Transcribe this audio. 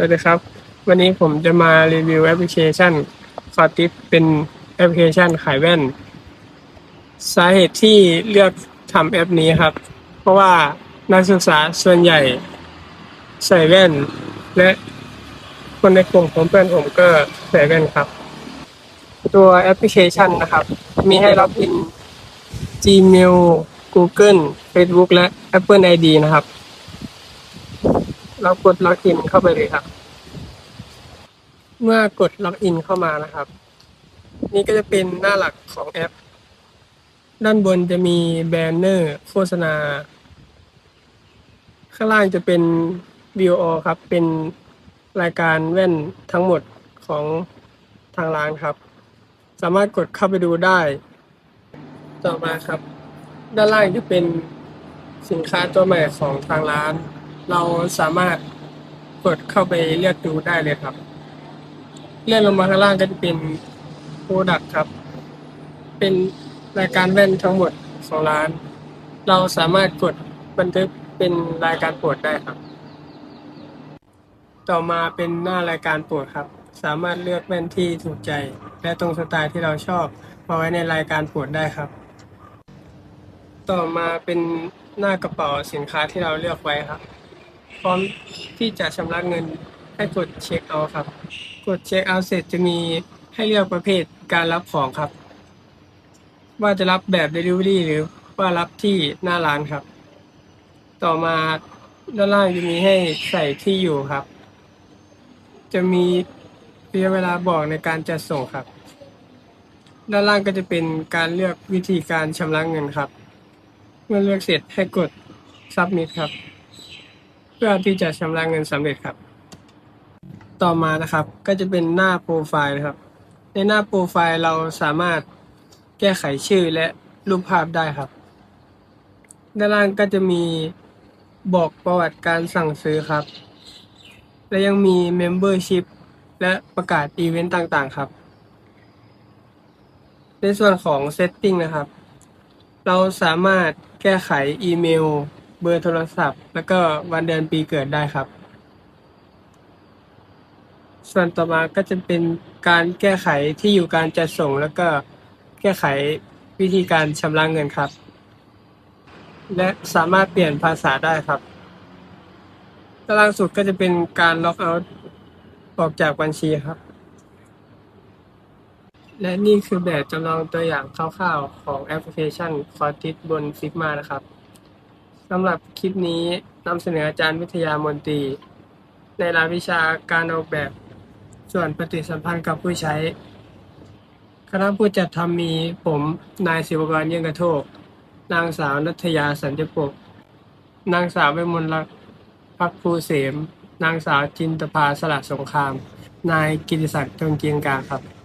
สวัสดีครับ วันนี้ผมจะมารีวิวแอปพลิเคชันคอติสเป็นแอปพลิเคชันขายแว่น สาเหตุที่เลือกทำแอปนี้ครับ เพราะว่านักศึกษาส่วนใหญ่ใส่แว่น และคนในกลุ่มของเพื่อนผมก็ใส่แว่นครับ ตัวแอปพลิเคชันนะครับ มีให้ล็อกอิน Gmail Google Facebook และ Apple ID นะครับ เรากดล็อกอินเข้าไปเลยครับ เมื่อกดล็อกอินเข้ามานะครับ นี่ก็จะเป็นหน้าหลักของแอป ด้านบนจะมีแบนเนอร์ โฆษณา ข้างล่างจะเป็น VO ครับ เป็นรายการแว่นทั้งหมดของทางร้านครับ สามารถกดเข้าไปดูได้ ต่อมาครับ ด้านล่างจะเป็นสินค้าตัวใหม่ของทางร้าน เราสามารถกดเข้าไปเลือกดูได้เลยครับ เลื่อนลงมาข้างล่างก็จะเป็น Product ครับ เป็นรายการแว่นทั้งหมดของร้าน เราสามารถกดบันทึกเป็นรายการโปรดได้ครับ ต่อมาเป็นหน้ารายการโปรดครับ สามารถเลือกแว่นที่ถูกใจ และตรงสไตล์ที่เราชอบมาไว้ในรายการโปรดได้ครับ ต่อมาเป็นหน้ากระเป๋าสินค้าที่เราเลือกไว้ครับ พร้อมที่จะชำระเงินให้กดเช็คเอาท์ครับ กดเช็คเอาท์เสร็จจะมีให้เลือกประเภทการรับของครับ ว่าจะรับแบบ Delivery หรือว่ารับที่หน้าร้านครับ ต่อมาด้านล่างจะมีให้ใส่ที่อยู่ครับ จะมีระยะเวลาบอกในการจัดส่งครับ ด้านล่างก็จะเป็นการเลือกวิธีการชำระเงินครับ เมื่อเลือกเสร็จให้กด submit ครับ เพื่อที่จะชำระเงินสำเร็จครับ ต่อมานะครับก็จะเป็นหน้าโปรไฟล์นะครับ ในหน้าโปรไฟล์เราสามารถแก้ไขชื่อและรูปภาพได้ครับ ด้านล่างก็จะมีบอกประวัติการสั่งซื้อครับ และยังมี Membership และประกาศอีเวนต์ต่างๆครับ ในส่วนของ Setting นะครับ เราสามารถแก้ไขอีเมล เบอร์โทรศัพท์ แล้วก็วันเดือนปีเกิดได้ครับ ส่วนต่อมาก็จะเป็นการแก้ไขที่อยู่การจัดส่ง แล้วก็แก้ไขวิธีการชำระเงินครับ และสามารถเปลี่ยนภาษาได้ครับด้านล่างสุดก็จะเป็นการล็อกเอาท์ออกจากบัญชีครับ และนี่คือแบบจำลองตัวอย่างคร่าวๆของแอปพลิเคชัน c o r t i s บน Figma นะครับ สำหรับคลิปนี้นำเสนออาจารย์วิทยามนตรี ในรายวิชาการออกแบบส่วนปฏิสัมพันธ์กับผู้ใช้ คณะผู้จัดทำมีผมนายศิวกรเยี่ยงกระโทก นางสาวนัทยาสันติปก นางสาวเวมลักษณ์พักภูเสม นางสาวจินตภาสละสงคราม นายกิติศักดิ์จงเกียงกางครับ